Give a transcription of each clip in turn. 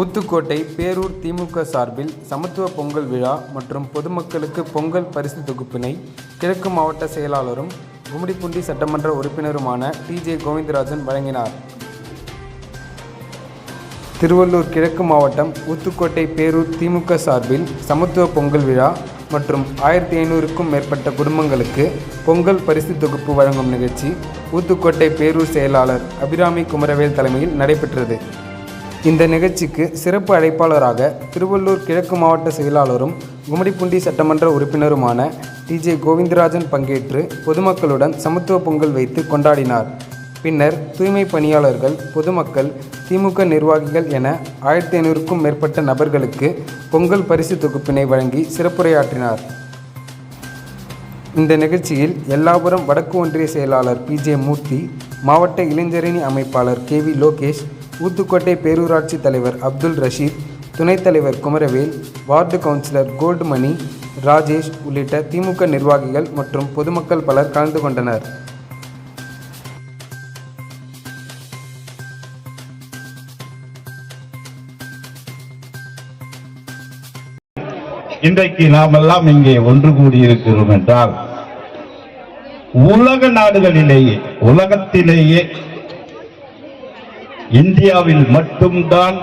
ஊத்துக்கோட்டை பேரூர் திமுக சார்பில் சமத்துவ பொங்கல் விழா மற்றும் பொதுமக்களுக்கு பொங்கல் பரிசு தொகுப்பினை கிழக்கு மாவட்ட செயலாளரும் கும்மிடிப்பூண்டி சட்டமன்ற உறுப்பினருமான டிஜே கோவிந்தராஜன் வழங்கினார். திருவள்ளூர் கிழக்கு மாவட்டம் ஊத்துக்கோட்டை பேரூர் திமுக சார்பில் சமத்துவ பொங்கல் விழா மற்றும் ஆயிரத்தி ஐநூறுக்கும் மேற்பட்ட குடும்பங்களுக்கு பொங்கல் பரிசு தொகுப்பு வழங்கும் நிகழ்ச்சி ஊத்துக்கோட்டை பேரூர் செயலாளர் அபிராமி குமரவேல் தலைமையில் நடைபெற்றது. இந்த நிகழ்ச்சிக்கு சிறப்பு அழைப்பாளராக திருவள்ளூர் கிழக்கு மாவட்ட செயலாளரும் கும்மிடிப்பூண்டி சட்டமன்ற உறுப்பினருமான டிஜே கோவிந்தராஜன் பங்கேற்று பொதுமக்களுடன் சமத்துவ பொங்கல் வைத்து கொண்டாடினார். பின்னர் தூய்மை பணியாளர்கள் பொதுமக்கள் திமுக நிர்வாகிகள் என ஆயிரத்தி ஐநூறுக்கும் மேற்பட்ட நபர்களுக்கு பொங்கல் பரிசு தொகுப்பினை வழங்கி சிறப்புரையாற்றினார். இந்த நிகழ்ச்சியில் எல்லாபுரம் வடக்கு ஒன்றிய செயலாளர் பிஜே மூர்த்தி மாவட்ட இளைஞரணி அமைப்பாளர் கே வி லோகேஷ் ஊத்துக்கோட்டை பேரூராட்சி தலைவர் அப்துல் ரஷீத் துணைத் தலைவர் குமரவேல் வார்டு கவுன்சிலர் கோல்டுமணி ராஜேஷ் உள்ளிட்ட திமுக நிர்வாகிகள் மற்றும் பொதுமக்கள் பலர் கலந்து கொண்டனர். இன்றைக்கு நாமெல்லாம் இங்கே ஒன்று கூடியிருக்கிறோம் என்றால் உலக நாடுகளிலேயே உலகத்திலேயே இந்தியாவில் மட்டும்தான்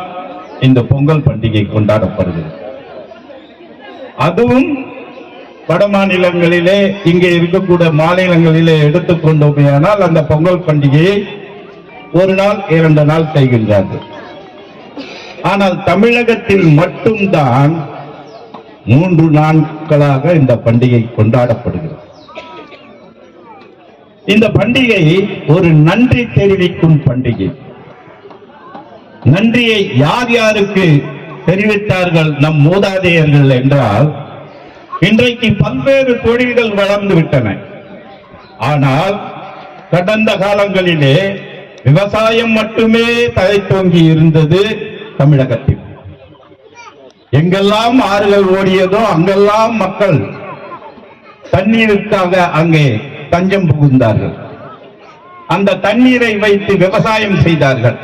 இந்த பொங்கல் பண்டிகை கொண்டாடப்படுகிறது. அதுவும் வட மாநிலங்களிலே இங்கே இருக்கக்கூடிய மாநிலங்களிலே எடுத்துக்கொண்டோமேயானால் அந்த பொங்கல் பண்டிகையை ஒரு நாள் இரண்டு நாள் செய்கின்றார்கள். ஆனால் தமிழகத்தில் மட்டும்தான் மூன்று நாட்களாக இந்த பண்டிகை கொண்டாடப்படுகிறது. இந்த பண்டிகை ஒரு நன்றி தெரிவிக்கும் பண்டிகை. நன்றியை யார் யாருக்கு தெரிவித்தார்கள் நம் மூதாதையர்கள் என்றால் இன்றைக்கு பல்வேறு தொழில்கள் வளர்ந்து விட்டன. ஆனால் கடந்த காலங்களிலே விவசாயம் மட்டுமே தழைத்தோங்கி இருந்தது தமிழகத்தில். எங்கெல்லாம் ஆறுகள் ஓடியதோ அங்கெல்லாம் மக்கள் தண்ணீருக்காக அங்கே தஞ்சம் புகுந்தார்கள். அந்த தண்ணீரை வைத்து விவசாயம் செய்தார்கள்.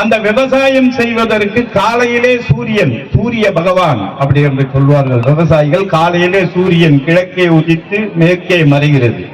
அந்த விவசாயம் செய்வதற்கு காலையிலே சூரியன் சூரிய பகவான் அப்படி என்று சொல்வார்கள். விவசாயிகள் காலையிலே சூரியன் கிழக்கே உதித்து மேற்கே மறைகிறது.